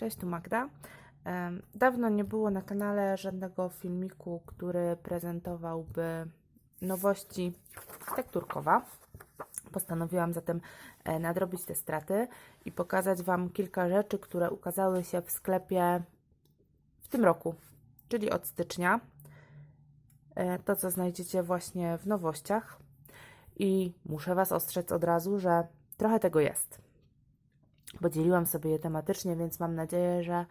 Cześć, tu Magda. Dawno nie było na kanale żadnego filmiku, który prezentowałby nowości tekturkowa. Postanowiłam zatem e, nadrobić te straty i pokazać Wam kilka rzeczy, które ukazały się w sklepie w tym roku, czyli od stycznia. E, To, co znajdziecie właśnie w nowościach. I muszę Was ostrzec od razu, że trochę tego jest. Podzieliłam sobie je tematycznie, więc mam nadzieję, że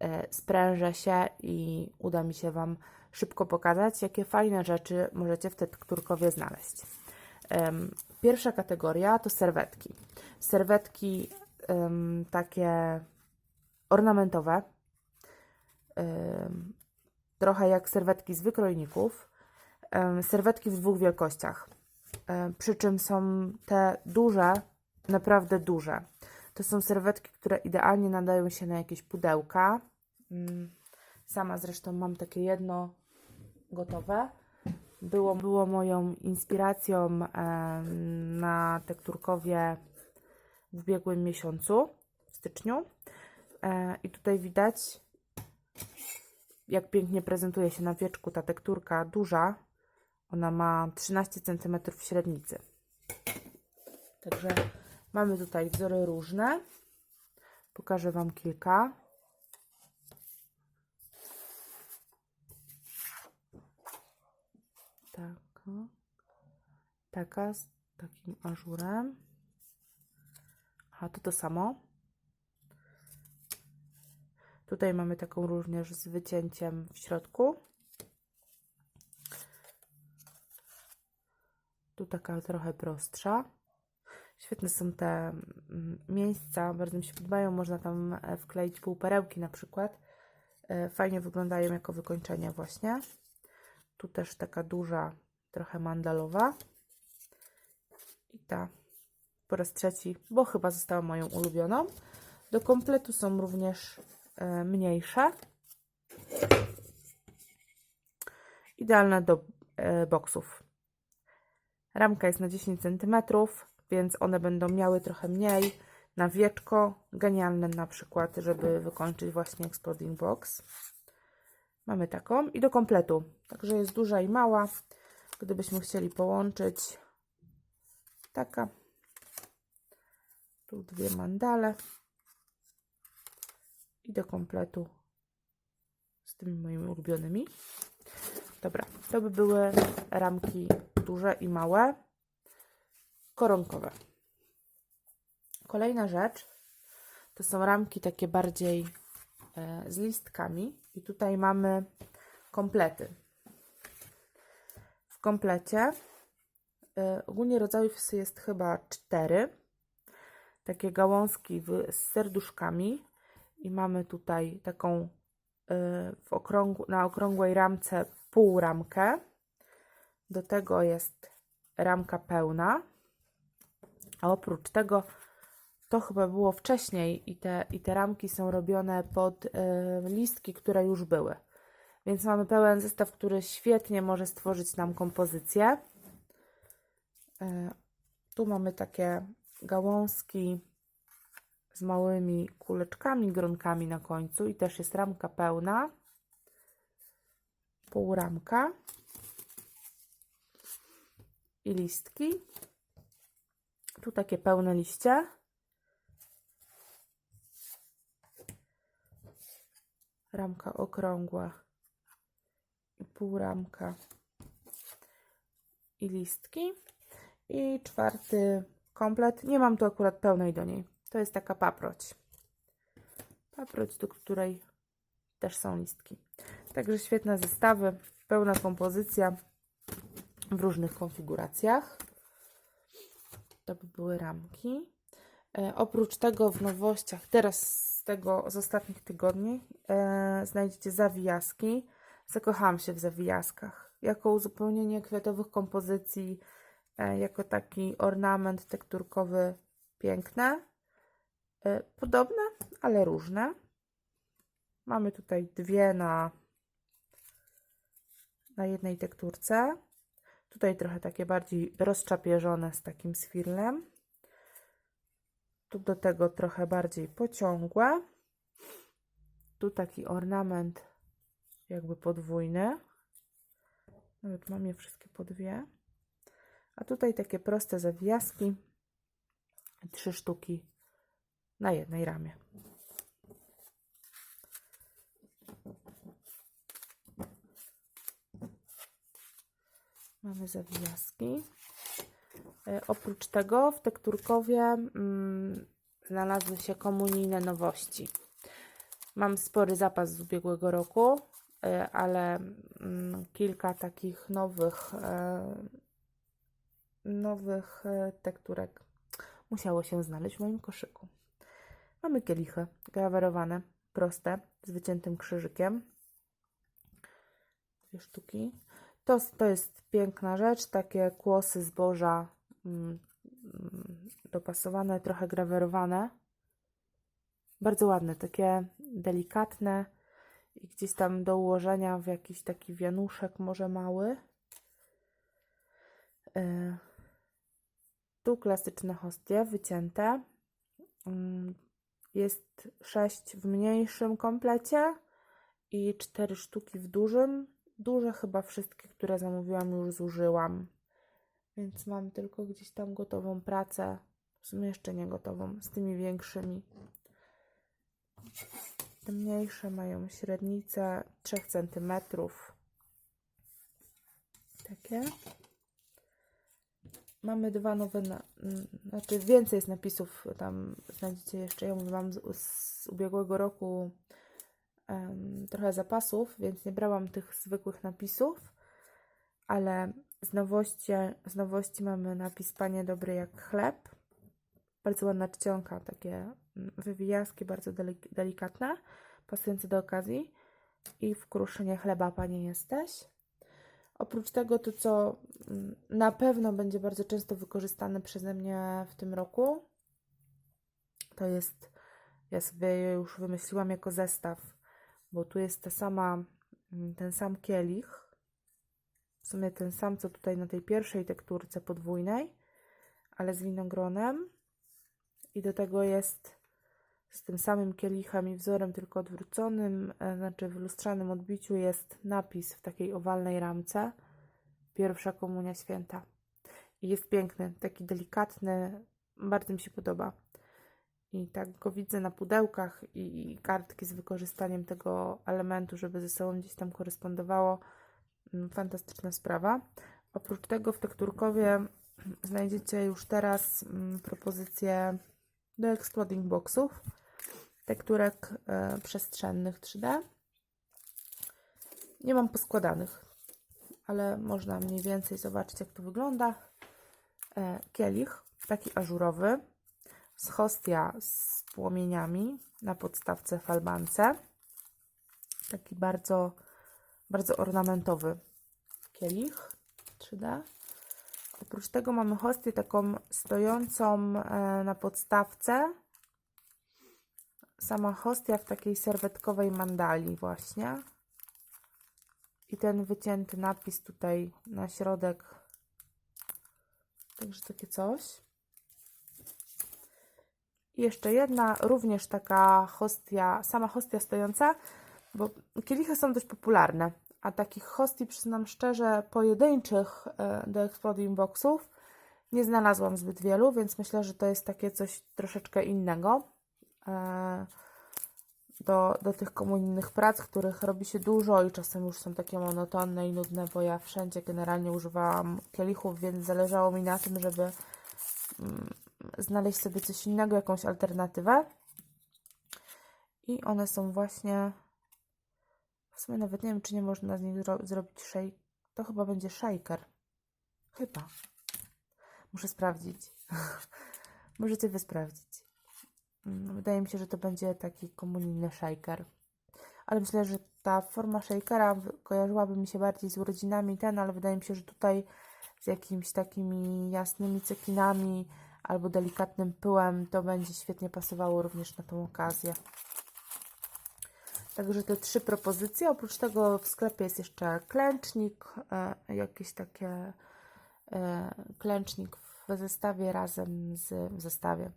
e, sprężę się i uda mi się Wam szybko pokazać, jakie fajne rzeczy możecie w tekturkowie znaleźć. Pierwsza kategoria to serwetki. Serwetki takie ornamentowe, trochę jak serwetki z wykrojników. Serwetki w dwóch wielkościach. E, Przy czym są te duże, naprawdę duże. To są serwetki, które idealnie nadają się na jakieś pudełka. Mm, Sama zresztą mam takie jedno gotowe. Było, było moją inspiracją na tekturkowie w ubiegłym miesiącu, w styczniu. E, I tutaj widać, jak pięknie prezentuje się na wieczku ta tekturka duża. Ona ma 13 cm średnicy. Także mamy tutaj wzory różne. Pokażę Wam kilka. Taka. Taka z takim ażurem. A to to samo. Tutaj mamy taką również z wycięciem w środku. Tu taka trochę prostsza. Świetne są te mm, miejsca, bardzo mi się podobają. Można tam e, wkleić półperełki na przykład. E, Fajnie wyglądają jako wykończenie właśnie. Tu też taka duża, trochę mandalowa. I ta po raz trzeci, bo chyba została moją ulubioną. Do kompletu są również e, mniejsze. Idealne do boksów. Ramka jest na 10 cm, więc one będą miały trochę mniej na wieczko. Genialne na przykład, żeby wykończyć właśnie Exploding Box. Mamy taką i do kompletu. Także jest duża i mała. Gdybyśmy chcieli połączyć, taka. Tu dwie mandale. I do kompletu z tymi moimi ulubionymi. Dobra, to by były ramki duże i małe, koronkowe. Kolejna rzecz to są ramki takie bardziej e, z listkami i tutaj mamy komplety. W komplecie e, ogólnie rodzajów jest chyba cztery. Takie gałązki z serduszkami i mamy tutaj taką e, w na okrągłej ramce półramkę. Do tego jest ramka pełna. A oprócz tego to chyba było wcześniej i te, i te ramki są robione pod y, listki, które już były. Więc mamy pełen zestaw, który świetnie może stworzyć nam kompozycję. Y, tu mamy takie gałązki z małymi kuleczkami, gronkami na końcu i też jest ramka pełna. Półramka i listki. Tu takie pełne liście. Ramka okrągła i półramka i listki. I czwarty komplet. Nie mam tu akurat pełnej do niej. To jest taka paproć. Paproć, do której też są listki. Także świetne zestawy, pełna kompozycja w różnych konfiguracjach. To by były ramki. E, oprócz tego w nowościach, teraz z tego z ostatnich tygodni, e, znajdziecie zawijaski. Zakochałam się w zawijaskach. Jako uzupełnienie kwiatowych kompozycji, e, jako taki ornament tekturkowy piękne. E, podobne, ale różne. Mamy tutaj dwie na, na jednej tekturce. Tutaj trochę takie bardziej rozczapieżone z takim swirlem. Tu do tego trochę bardziej pociągłe. Tu taki ornament jakby podwójny. Nawet mam je wszystkie po dwie. A tutaj takie proste zawijaski. Trzy sztuki na jednej ramie. Mamy zawijaski. E, oprócz tego w tekturkowie mm, znalazły się komunijne nowości. Mam spory zapas z ubiegłego roku, e, ale mm, kilka takich nowych, e, nowych tekturek musiało się znaleźć w moim koszyku. Mamy kielichy grawerowane, proste, z wyciętym krzyżykiem. Dwie sztuki. To, to jest piękna rzecz, takie kłosy zboża mm, mm, dopasowane, trochę grawerowane. Bardzo ładne, takie delikatne i gdzieś tam do ułożenia w jakiś taki wianuszek, może mały. E, Tu klasyczne hostie wycięte. Mm, Jest sześć w mniejszym komplecie i cztery sztuki w dużym. Duże chyba wszystkie, które zamówiłam, już zużyłam. Więc mam tylko gdzieś tam gotową pracę. W sumie jeszcze nie gotową, z tymi większymi. Te mniejsze mają średnicę 3 cm. Takie. Mamy dwa nowe, na, znaczy więcej jest napisów, tam znajdziecie jeszcze, ja mówię, mam z, z ubiegłego roku trochę zapasów, więc nie brałam tych zwykłych napisów, ale z nowości, z nowości mamy napis Panie dobry jak chleb. Bardzo ładna czcionka, takie mm, wywijaski, bardzo delik- delikatne, pasujące do okazji. I w kruszynie chleba Panie jesteś. Oprócz tego, to co mm, na pewno będzie bardzo często wykorzystane przeze mnie w tym roku, to jest, ja sobie już wymyśliłam jako zestaw, bo tu jest ta sama, mm, ten sam kielich, w sumie ten sam, co tutaj na tej pierwszej tekturce podwójnej, ale z winogronem. I do tego jest z tym samym kielichem i wzorem, tylko odwróconym, e, znaczy w lustrzanym odbiciu jest napis w takiej owalnej ramce. Pierwsza komunia święta. I jest piękny, taki delikatny, bardzo mi się podoba. I tak go widzę na pudełkach i, i kartki z wykorzystaniem tego elementu, żeby ze sobą gdzieś tam korespondowało. Mm, Fantastyczna sprawa. Oprócz tego w tekturkowie znajdziecie już teraz mm, propozycje do exploding boxów, tekturek e, przestrzennych 3D. Nie mam poskładanych, ale można mniej więcej zobaczyć, jak to wygląda. E, kielich, taki ażurowy, z hostia z płomieniami na podstawce falbance. Taki bardzo, bardzo ornamentowy kielich 3D. Oprócz tego mamy hostię taką stojącą e, na podstawce. Sama hostia w takiej serwetkowej mandali właśnie. I ten wycięty napis tutaj na środek. Także takie coś. Jeszcze jedna, również taka hostia, sama hostia stojąca, bo kielichy są dość popularne, a takich hostii, przyznam szczerze, pojedynczych e, do Exploding Boxów nie znalazłam zbyt wielu, więc myślę, że to jest takie coś troszeczkę innego e, do, do tych komunijnych prac, których robi się dużo i czasem już są takie monotonne i nudne, bo ja wszędzie generalnie używałam kielichów, więc zależało mi na tym, żeby mm, znaleźć sobie coś innego, jakąś alternatywę. I one są właśnie. W sumie nawet nie wiem, czy nie można z nich zro zrobić shake. To chyba będzie shaker. Chyba. Muszę sprawdzić. Możecie wy sprawdzić. Mm, Wydaje mi się, że to będzie taki komunijny shaker. Ale myślę, że ta forma shakera kojarzyłaby mi się bardziej z urodzinami ten, ale wydaje mi się, że tutaj z jakimiś takimi jasnymi cekinami albo delikatnym pyłem to będzie świetnie pasowało również na tą okazję. Także te trzy propozycje. Oprócz tego w sklepie jest jeszcze klęcznik, e, jakieś takie e, klęcznik w zestawie razem z w zestawie.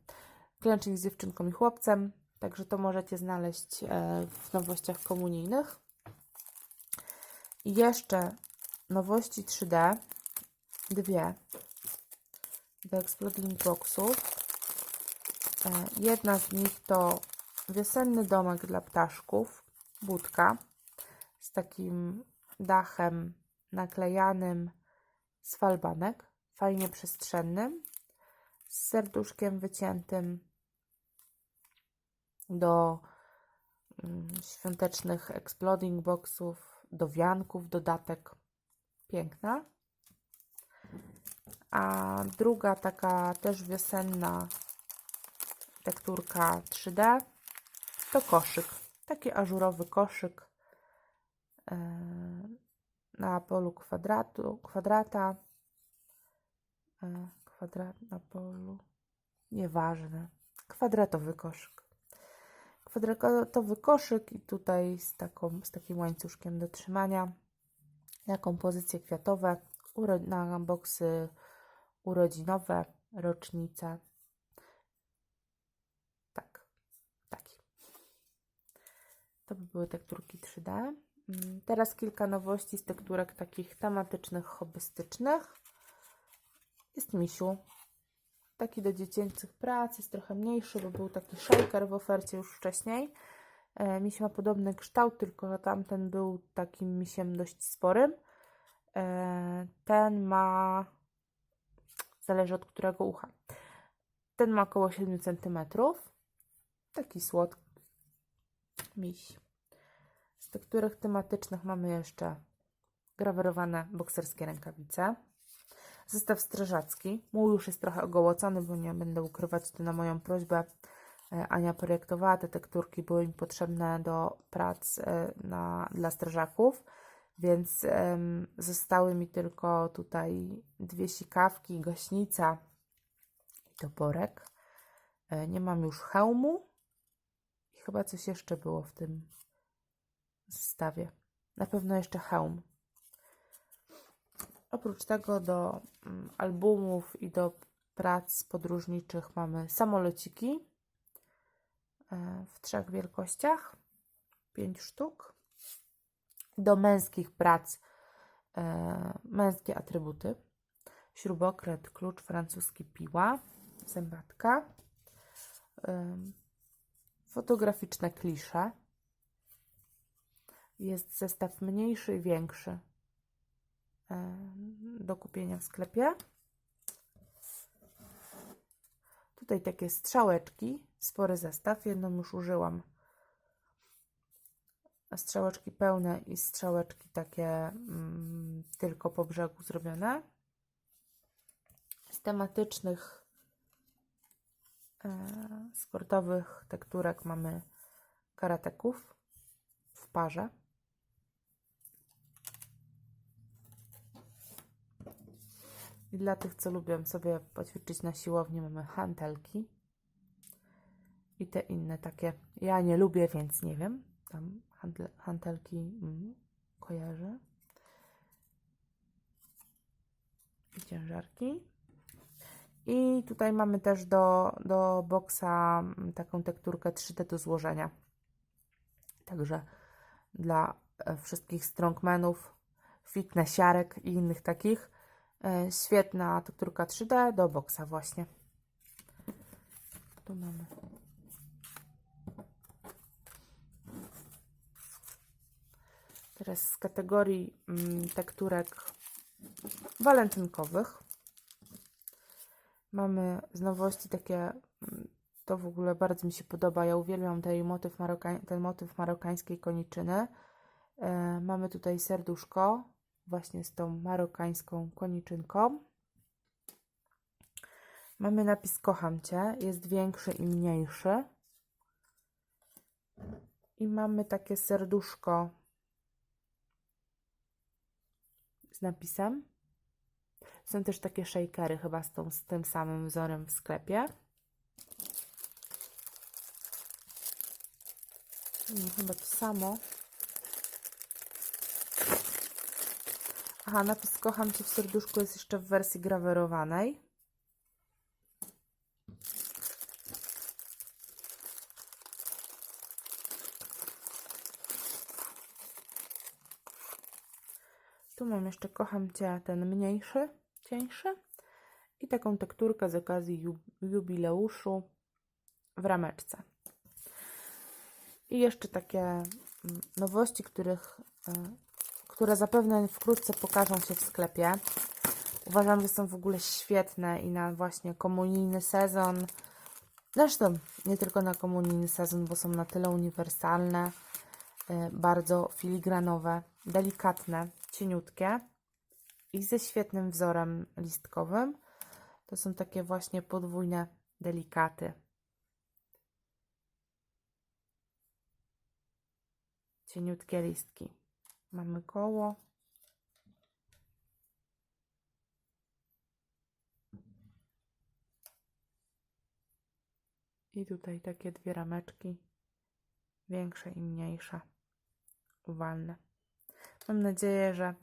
Klęcznik z dziewczynką i chłopcem, Także to możecie znaleźć e, w nowościach komunijnych. I jeszcze nowości 3D. Dwie. Exploding Boxów. E, Jedna z nich to wiosenny domek dla ptaszków. Budka z takim dachem naklejanym z falbanek. Fajnie przestrzennym. Z serduszkiem wyciętym do mm, świątecznych exploding boxów, do wianków, dodatek. Piękna. A druga taka też wiosenna tekturka 3D to koszyk. Taki ażurowy koszyk e, na polu kwadratu, kwadrata. E, Kwadrat na polu. Nieważne. Kwadratowy koszyk. Kwadratowy koszyk i tutaj z, taką, z takim łańcuszkiem do trzymania na kompozycje kwiatowe, na boksy urodzinowe, rocznice. Tak, taki. To by były tekturki 3D. Mm, Teraz kilka nowości z tekturek takich tematycznych, hobbystycznych. Jest misiu. Taki do dziecięcych prac, jest trochę mniejszy, bo był taki shaker w ofercie już wcześniej. E, Miś ma podobny kształt, tylko tamten był takim misiem dość sporym. E, Ten ma, zależy od którego ucha. Ten ma około 7 cm. Taki słodki miś. Z tekturek tematycznych mamy jeszcze grawerowane bokserskie rękawice. Zestaw strażacki. Mój już jest trochę ogołocony, bo nie będę ukrywać to na moją prośbę. E, Ania projektowała te tekturki, były mi potrzebne do prac e, na, dla strażaków, więc em, zostały mi tylko tutaj dwie sikawki, gaśnica i toporek. E, Nie mam już hełmu i chyba coś jeszcze było w tym zestawie. Na pewno jeszcze hełm. Oprócz tego do mm, albumów i do prac podróżniczych mamy samolociki e, w trzech wielkościach, pięć sztuk. Do męskich prac e, męskie atrybuty. Śrubokręt, klucz francuski, piła, zębatka. em, Fotograficzne klisze. Jest zestaw mniejszy i większy e, do kupienia w sklepie. Tutaj takie strzałeczki, spory zestaw. Jedną już użyłam. Strzałeczki pełne i strzałeczki takie mm, tylko po brzegu zrobione. Z tematycznych e, sportowych tekturek mamy karateków w parze. I dla tych, co lubią sobie poćwiczyć na siłowni, mamy hantelki. I te inne takie. Ja nie lubię, więc nie wiem. Tam handle, hantelki mm. I ciężarki. I tutaj mamy też do, do boksa mm, taką tekturkę 3D do złożenia. Także dla e, wszystkich strongmanów, fitnessiarek i innych takich e, świetna tekturka 3D do boksa właśnie. Tu mamy. Teraz z kategorii mm, tekturek walentynkowych. Mamy z nowości takie, mm, to w ogóle bardzo mi się podoba, ja uwielbiam ten motyw, marokań, ten motyw marokańskiej koniczyny. E, mamy tutaj serduszko, właśnie z tą marokańską koniczynką. Mamy napis Kocham Cię, jest większy i mniejszy. I mamy takie serduszko z napisem. Są też takie shakery chyba z, tą, z tym samym wzorem w sklepie. Nie, chyba to samo. Aha, napis Kocham Cię w serduszku jest jeszcze w wersji grawerowanej. Tu mam jeszcze Kocham Cię, ten mniejszy, cieńszy. I taką tekturkę z okazji ju- jubileuszu w rameczce. I jeszcze takie mm, nowości, których, y, które zapewne wkrótce pokażą się w sklepie. Uważam, że są w ogóle świetne i na właśnie komunijny sezon. Zresztą nie tylko na komunijny sezon, bo są na tyle uniwersalne, y, bardzo filigranowe, delikatne, cieniutkie i ze świetnym wzorem listkowym. To są takie właśnie podwójne delikaty. Cieniutkie listki. Mamy koło. I tutaj takie dwie rameczki, większe i mniejsze, uwalne. Mam nadzieję, że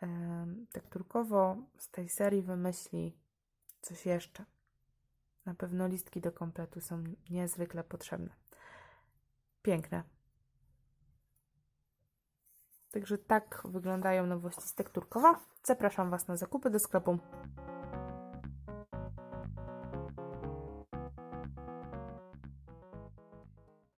em, tekturkowo z tej serii wymyśli coś jeszcze. Na pewno listki do kompletu są niezwykle potrzebne. Piękne. Także tak wyglądają nowości z tekturkowa. Zapraszam Was na zakupy do sklepu.